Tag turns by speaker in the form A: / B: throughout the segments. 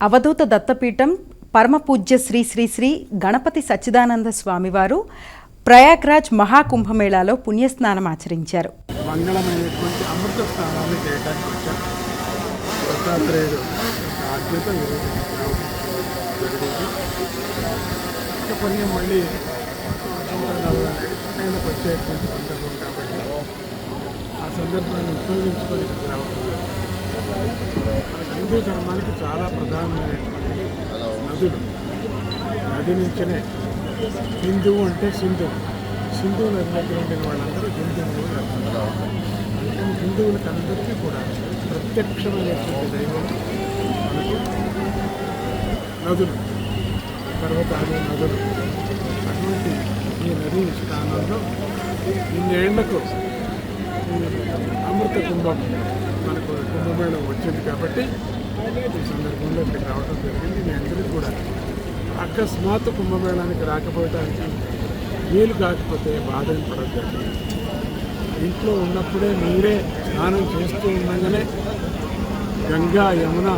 A: అవధూత దత్తపీఠం పరమపూజ్య శ్రీ శ్రీ శ్రీ గణపతి సచ్చిదానంద స్వామివారు ప్రయాగ్రాజ్ మహాకుంభమేళాలో పుణ్యస్నానం ఆచరించారు.
B: మంగళమైనటువంటి అమృత స్నానాన్ని చేయడానికి దత్తాత్రేయుడు మళ్ళీ వచ్చేటువంటి సందర్భం కాబట్టి ఆ సందర్భాన్ని ఉపయోగించుకొని రావడం హిందూ ధర్మానికి చాలా ప్రధానమైనటువంటి నదులు. నది నుంచినే హిందువు అంటే సింధు. సింధు నది దగ్గర ఉండిన వాళ్ళందరూ హిందువులు అంటారు. హిందువులకు అందరికీ కూడా ప్రత్యక్షమైనటువంటి దైవం మనకు నదులు. పర్వతాలు నదులు. అటువంటి ఈ నది స్థానంలో ఇన్నేళ్ళకు అమృత కుంభం మనకు కుంభమేళం వచ్చింది కాబట్టి ఈ సందర్భంలో ఇక్కడికి రావడం జరిగింది. మీ అందరికీ కూడా అకస్మాత్తు కుంభమేళానికి రాకపోవడానికి వీలు కాకపోతే బాధలు పడద్దండి ఇంట్లో ఉన్నప్పుడే మీరే స్నానం చేస్తూ ఉండగానే గంగా యమున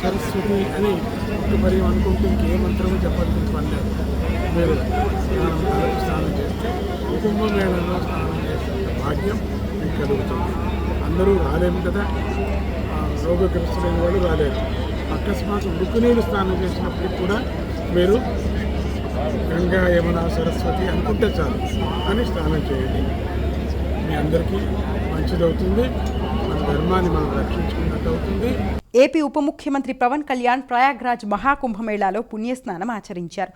B: సరస్వతి అని ఒక మరి అనుకుంటూ ఇంకే మంత్రము చెప్పాల్సిన పని లేదు. మీరు స్నానం స్నానం చేస్తే కుంభమేళలో స్నానం చేసే భాగ్యం మీకు కలుగుతుంది. అందరూ రాలేము కదా? రోగగ్రస్తులైన వాళ్ళు రాలేరు. అకస్మాత్ ఉడుకునీరు స్నానం చేసినప్పుడు కూడా మీరు గంగా యమున సరస్వతి అనుకుంటే చాలు అని స్నానం చేయండి. మీ అందరికీ మంచిదవుతుంది. మన ధర్మాన్ని మనం రక్షించుకున్నట్టు అవుతుంది.
A: ఏపీ ఉప ముఖ్యమంత్రి పవన్ కళ్యాణ్ ప్రయాగ్రాజ్ మహాకుంభమేళాలో పుణ్యస్నానం ఆచరించారు.